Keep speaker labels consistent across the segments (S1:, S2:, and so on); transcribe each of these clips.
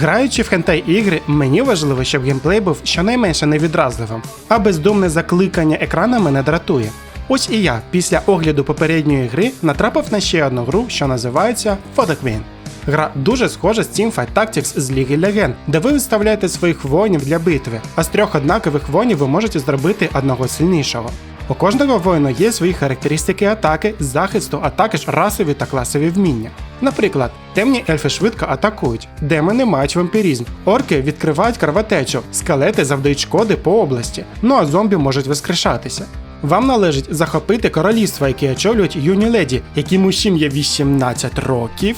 S1: Граючи в хентай ігри, мені важливо, щоб геймплей був щонайменше невідразливим, а бездумне закликання екрана мене дратує. Ось і я після огляду попередньої гри натрапив на ще одну гру, що називається Photo Queen. Гра дуже схожа з Teamfight Tactics з Ліги Легенд, де ви виставляєте своїх воїнів для битви, а з трьох однакових воїнів ви можете зробити одного сильнішого. У кожного воїна є свої характеристики атаки, захисту, а також расові та класові вміння. Наприклад, темні ельфи швидко атакують, демони мають вампірізм, орки відкривають кровотечу, скелети завдають шкоди по області, ну а зомбі можуть воскрешатися. Вам належить захопити королівства, які очолюють юні леді, яким усім є 18 років,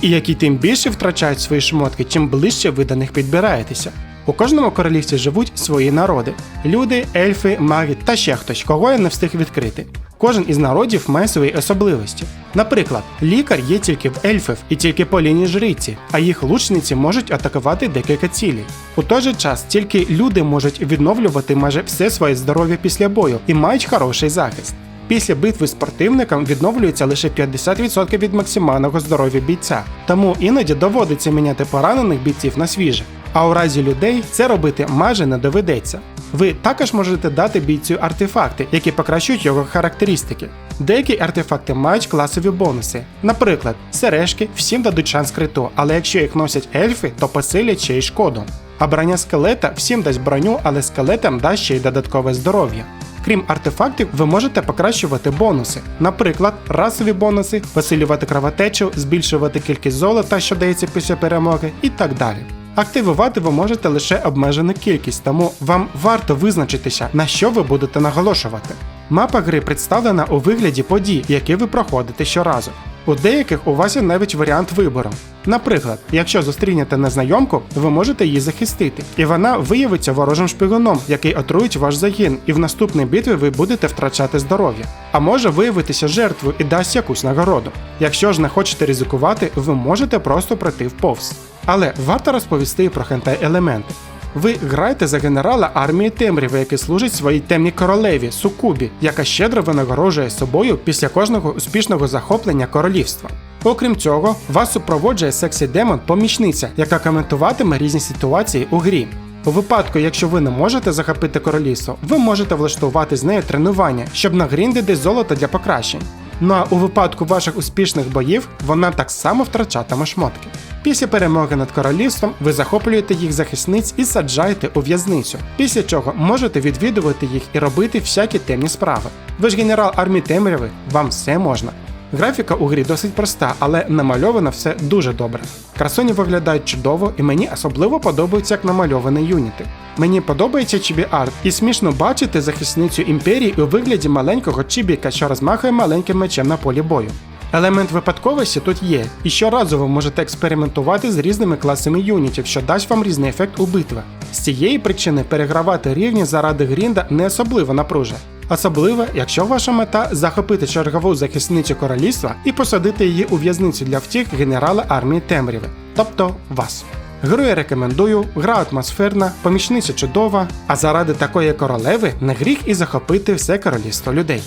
S1: і які тим більше втрачають свої шмотки, чим ближче ви до них підбираєтеся. У кожному королівстві живуть свої народи: люди, ельфи, маги та ще хтось, кого я не встиг відкрити. Кожен із народів має свої особливості. Наприклад, лікар є тільки в ельфів і тільки по лінії жриці, а їх лучниці можуть атакувати декілька цілей. У той же час тільки люди можуть відновлювати майже все своє здоров'я після бою і мають хороший захист. Після битви з противником відновлюється лише 50% від максимального здоров'я бійця, тому іноді доводиться міняти поранених бійців на свіже. А у разі людей це робити майже не доведеться. Ви також можете дати бійцю артефакти, які покращують його характеристики. Деякі артефакти мають класові бонуси. Наприклад, сережки всім дадуть шанс криту, але якщо їх носять ельфи, то посилять ще й шкоду. А броня скелета всім дасть броню, але скелетам дасть ще й додаткове здоров'я. Крім артефактів, ви можете покращувати бонуси, наприклад, расові бонуси, посилювати кровотечу, збільшувати кількість золота, що дається після перемоги, і так далі. Активувати ви можете лише обмежену кількість, тому вам варто визначитися, на що ви будете наголошувати. Мапа гри представлена у вигляді подій, які ви проходите щоразу. У деяких у вас є навіть варіант вибору. Наприклад, якщо зустрінете незнайомку, ви можете її захистити, і вона виявиться ворожим шпигуном, який отруїть ваш загін, і в наступній битві ви будете втрачати здоров'я. А може виявитися жертвою і дасть якусь нагороду. Якщо ж не хочете ризикувати, ви можете просто пройти вповз. Але варто розповісти про хентай елементи. Ви граєте за генерала армії темряви, який служить своїй темній королеві Сукубі, яка щедро винагороджує собою після кожного успішного захоплення королівства. Окрім цього, вас супроводжує сексі демон помічниця, яка коментуватиме різні ситуації у грі. У випадку, якщо ви не можете захопити королівство, ви можете влаштувати з нею тренування, щоб нагріндити золото для покращень. Ну а у випадку ваших успішних боїв вона так само втрачатиме шмотки. Після перемоги над королівством ви захоплюєте їх захисниць і саджаєте у в'язницю, після чого можете відвідувати їх і робити всякі темні справи. Ви ж генерал армії темряви, вам все можна. Графіка у грі досить проста, але намальовано все дуже добре. Красуні виглядають чудово, і мені особливо подобаються як намальовані юніти. Мені подобається чібі арт, і смішно бачити захисницю імперії у вигляді маленького чібіка, що розмахує маленьким мечем на полі бою. Елемент випадковості тут є, і щоразу ви можете експериментувати з різними класами юнітів, що дасть вам різний ефект у битвах. З цієї причини перегравати рівні заради грінда не особливо напружує. Особливо, якщо ваша мета захопити чергову захисницю королівства і посадити її у в'язницю для втік генерала армії темряви, тобто вас. Гру я рекомендую, гра атмосферна, помічниця чудова, а заради такої королеви не гріх і захопити все королівство людей.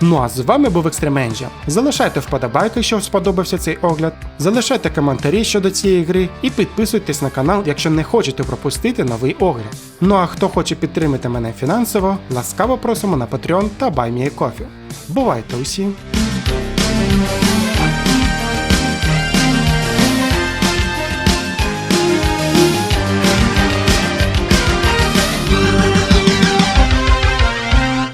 S1: Ну а з вами був Екстременджа. Залишайте вподобайки, що сподобався цей огляд, залишайте коментарі щодо цієї гри і підписуйтесь на канал, якщо не хочете пропустити новий огляд. Ну а хто хоче підтримати мене фінансово, ласкаво просимо на Patreon та BuyMeACoffee. Бувайте усі!